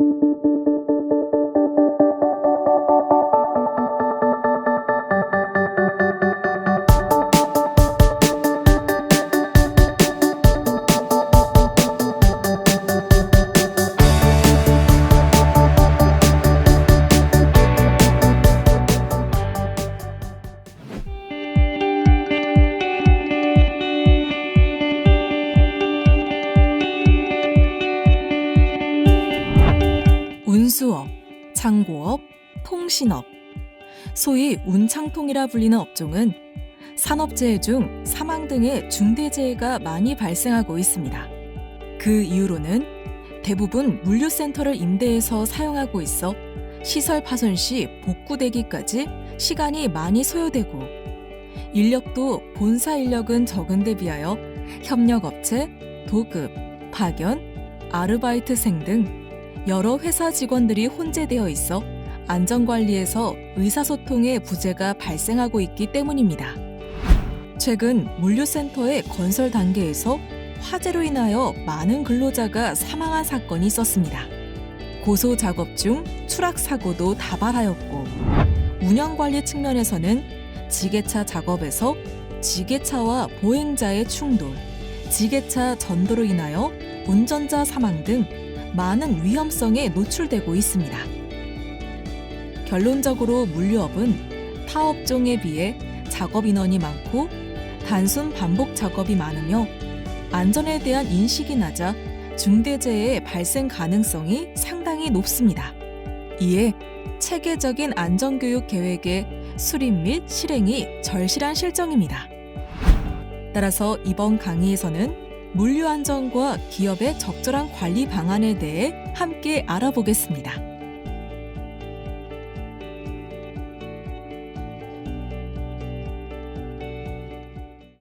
운 창고업, 통신업, 소위 운창통이라 불리는 업종은 산업재해 중 사망 등의 중대재해가 많이 발생하고 있습니다. 그 이유로는 대부분 물류센터를 임대해서 사용하고 있어 시설 파손 시 복구되기까지 시간이 많이 소요되고 인력도 본사 인력은 적은 데 비하여 협력업체, 도급, 파견, 아르바이트생 등 여러 회사 직원들이 혼재되어 있어 안전관리에서 의사소통의 부재가 발생하고 있기 때문입니다. 최근 물류센터의 건설 단계에서 화재로 인하여 많은 근로자가 사망한 사건이 있었습니다. 고소 작업 중 추락 사고도 다발하였고 운영 관리 측면에서는 지게차 작업에서 지게차와 보행자의 충돌, 지게차 전도로 인하여 운전자 사망 등 많은 위험성에 노출되고 있습니다. 결론적으로 물류업은 타 업종에 비해 작업 인원이 많고 단순 반복 작업이 많으며 안전에 대한 인식이 낮아 중대재해의 발생 가능성이 상당히 높습니다. 이에 체계적인 안전교육 계획의 수립 및 실행이 절실한 실정입니다. 따라서 이번 강의에서는 물류 안전과 기업의 적절한 관리 방안에 대해 함께 알아보겠습니다.